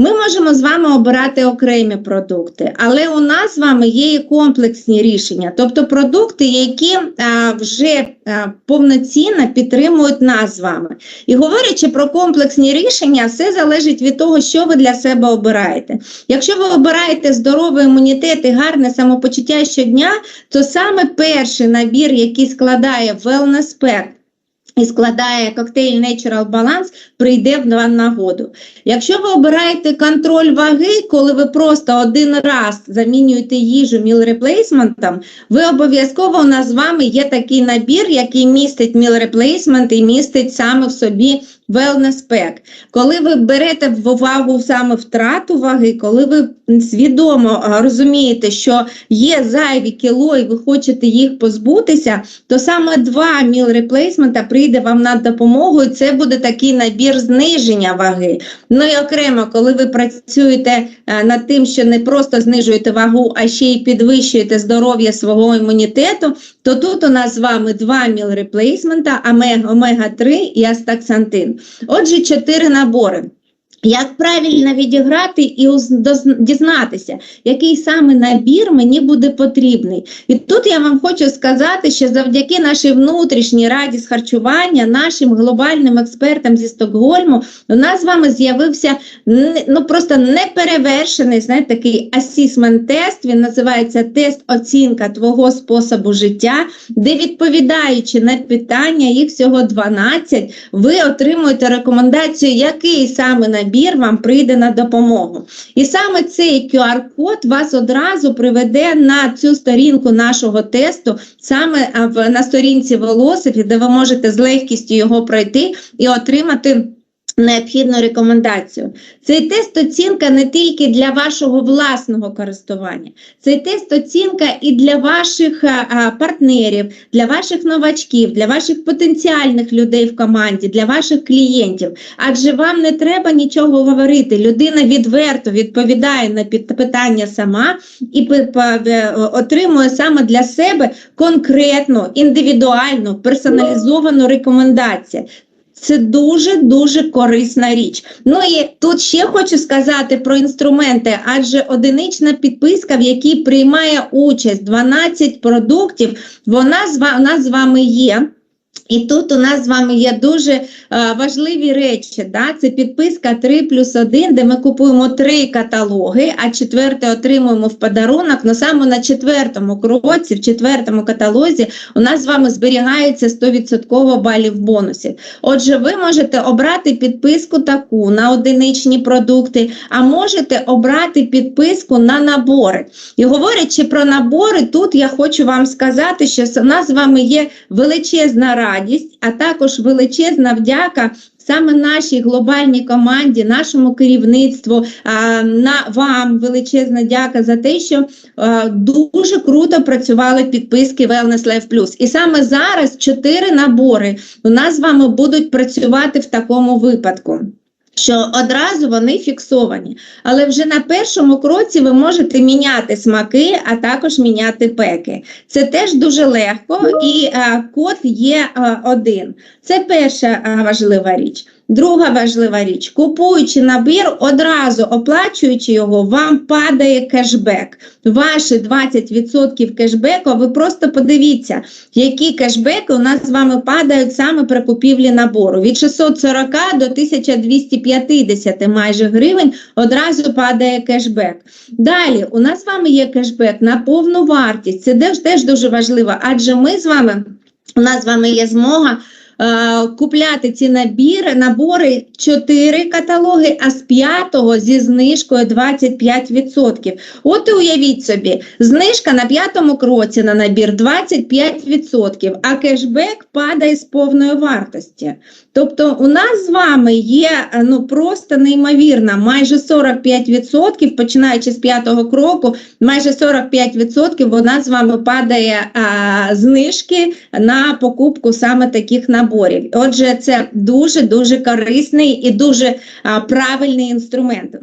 Ми можемо з вами обирати окремі продукти, але у нас з вами є і комплексні рішення, тобто продукти, які а, вже а, повноцінно підтримують нас з вами. І говорячи про комплексні рішення, все залежить від того, що ви для себе обираєте. Якщо ви обираєте здоровий імунітет і гарне самопочуття щодня, то саме перший набір, який складає Wellness Pack, і складає коктейль Natural Balance, прийде в нагоду. Якщо ви обираєте контроль ваги, коли ви просто один раз замінюєте їжу міл реплейсментом, ви обов'язково у нас з вами є такий набір, який містить міл реплейсмент і містить саме в собі Wellness Pack. Коли ви берете в увагу саме втрату ваги, коли ви свідомо розумієте, що є зайві кіло і ви хочете їх позбутися, то саме два міл реплейсмента прийде вам на допомогу, і це буде такий набір зниження ваги. Ну і окремо, коли ви працюєте над тим, що не просто знижуєте вагу, а ще й підвищуєте здоров'я свого імунітету, то тут у нас з вами два міл реплейсмента, омега-3 і астаксантин. Отже, чотири набори. Як правильно відіграти і дізнатися, який саме набір мені буде потрібний. І тут я вам хочу сказати, що завдяки нашій внутрішній раді з харчування, нашим глобальним експертам зі Стокгольму, у нас з вами з'явився ну просто неперевершений знаєте, такий асісмент тест. Він називається тест оцінка твого способу життя, де відповідаючи на питання, їх всього 12, ви отримуєте рекомендацію, який саме набір вам прийде на допомогу. І саме цей QR-код вас одразу приведе на цю сторінку нашого тесту, саме на сторінці Velocity, де ви можете з легкістю його пройти і отримати. Необхідну рекомендацію. Цей тест оцінка не тільки для вашого власного користування, цей тест оцінка і для ваших а, а, партнерів, для ваших новачків, для ваших потенціальних людей в команді, для ваших клієнтів. Адже вам не треба нічого говорити. Людина відверто відповідає на питання сама і е, отримує саме для себе конкретну, індивідуальну, персоналізовану рекомендацію. Це дуже дуже корисна річ. Ну і тут ще хочу сказати про інструменти, адже одинична підписка, в якій приймає участь 12 продуктів, вона з нас з вами є. І тут у нас з вами є дуже е, важливі речі. Да? Це підписка 3 плюс 1, де ми купуємо три каталоги, а четверте отримуємо в подарунок. Ну саме на четвертому кроці, в четвертому каталозі, у нас з вами зберігається 100% балів бонусів. Отже, ви можете обрати підписку таку на одиничні продукти, а можете обрати підписку на набори. І говорячи про набори, тут я хочу вам сказати, що у нас з вами є величезна радість, а також величезна вдяка. Саме нашій глобальній команді, нашому керівництву, на вам величезна дяка за те, що дуже круто працювали підписки Wellness Life Plus. І саме зараз чотири набори у нас з вами будуть працювати в такому випадку. Що одразу вони фіксовані, але вже на першому кроці ви можете міняти смаки, а також міняти пеки. Це теж дуже легко, і а, код є а, один. Це перша а, важлива річ. Друга важлива річ: купуючи набір, одразу оплачуючи його, вам падає кешбек. Ваші 20% кешбеку, ви просто подивіться, які кешбеки у нас з вами падають саме при купівлі набору. Від 640 до 1250 майже гривень одразу падає кешбек. Далі, у нас з вами є кешбек на повну вартість. Це теж, дуже важливо, адже ми з вами, у нас з вами є змога купляти ці набіри, набори 4 каталоги, а з п'ятого зі знижкою 25%. От і уявіть собі, знижка на п'ятому кроці на набір 25%, а кешбек падає з повної вартості. Тобто у нас з вами є е, ну просто неймовірно, майже 45%, починаючи з п'ятого кроку, майже 45% у нас з вами падає а, знижки на покупку саме таких наборів. Отже, це дуже дуже корисний і дуже правильний інструмент.